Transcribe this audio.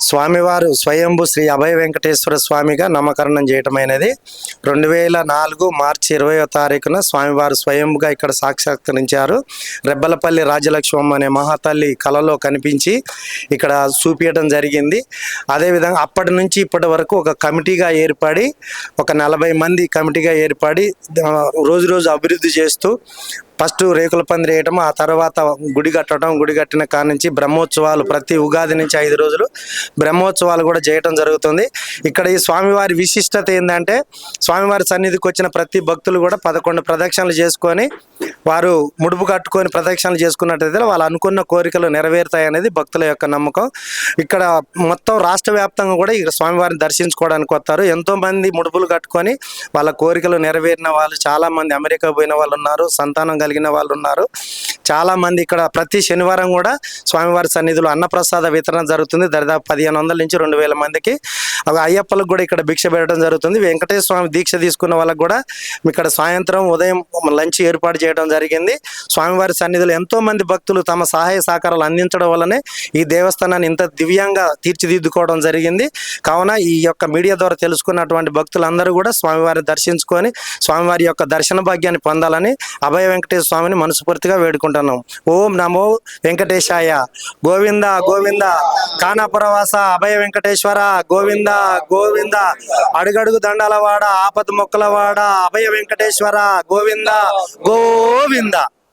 స్వామివారు స్వయంభు శ్రీ అభయ వెంకటేశ్వర స్వామిగా నామకరణం చేయటమైనది. రెండు వేల నాలుగు మార్చి ఇరవయో తారీఖున స్వామివారు స్వయంగా ఇక్కడ సాక్షాత్కరించారు. రెబ్బలపల్లి రాజలక్ష్మమ్మ అనే మహాతల్లి కలలో కనిపించి ఇక్కడ చూపించడం జరిగింది. అదేవిధంగా అప్పటి నుంచి ఇప్పటి వరకు ఒక కమిటీగా ఏర్పడి ఒక నలభై మంది కమిటీగా ఏర్పడి రోజు రోజు అభివృద్ధి చేస్తూ ఫస్ట్ రేకుల పందిరి వేయటం ఆ తర్వాత గుడి కట్టడం గుడి కట్టిన కాడ నుంచి బ్రహ్మోత్సవాలు ప్రతి ఉగాది నుంచి ఐదు రోజులు బ్రహ్మోత్సవాలు కూడా చేయటం జరుగుతుంది. ఇక్కడ ఈ స్వామివారి విశిష్టత ఏంటంటే స్వామివారి సన్నిధికి వచ్చిన ప్రతి భక్తులు కూడా పదకొండు ప్రదక్షిణలు చేసుకొని వారు ముడుపు కట్టుకొని ప్రదక్షిణలు చేసుకున్నట్టయితే వాళ్ళు అనుకున్న కోరికలు నెరవేరుతాయి అనేది భక్తుల యొక్క నమ్మకం. ఇక్కడ మొత్తం రాష్ట్ర వ్యాప్తంగా కూడా ఇక్కడ స్వామివారిని దర్శించుకోవడానికి వస్తారు. ఎంతోమంది ముడుపులు కట్టుకొని వాళ్ళ కోరికలు నెరవేరిన వాళ్ళు చాలామంది అమెరికా పోయిన వాళ్ళు ఉన్నారు సంతానం కలిగిన వాళ్ళు ఉన్నారు. చాలామంది ఇక్కడ ప్రతి శనివారం కూడా స్వామివారి సన్నిధిలో అన్నప్రసాద వితరణ జరుగుతుంది. దరిదాపు పదిహేను వందల నుంచి రెండు వేల మందికి. అవి అయ్యప్పలకు కూడా ఇక్కడ భిక్ష పెట్టడం జరుగుతుంది. వెంకటేశ్వర స్వామి దీక్ష తీసుకున్న వాళ్ళకు కూడా ఇక్కడ సాయంత్రం ఉదయం లంచ్ ఏర్పాటు చేయడం జరిగింది. స్వామివారి సన్నిధిలో ఎంతో మంది భక్తులు తమ సహాయ సహకారాలు అందించడం వల్లనే ఈ దేవస్థానాన్ని ఇంత దివ్యంగా తీర్చిదిద్దుకోవడం జరిగింది. కావున ఈ యొక్క మీడియా ద్వారా తెలుసుకున్నటువంటి భక్తులందరూ కూడా స్వామివారిని దర్శించుకొని స్వామివారి యొక్క దర్శన భాగ్యాన్ని పొందాలని అభయ వెంకటేశ్వర స్వామిని మనస్ఫూర్తిగా వేడుకుంటున్నాం. ఓం నమో వెంకటేశాయ. గోవింద గోవింద. కానాపురవాస అభయ వెంకటేశ్వర. గోవింద గోవింద. అడుగడుగు దండాలవాడ ఆపద మొక్కలవాడ అభయ వెంకటేశ్వర. గోవింద గో గోవింద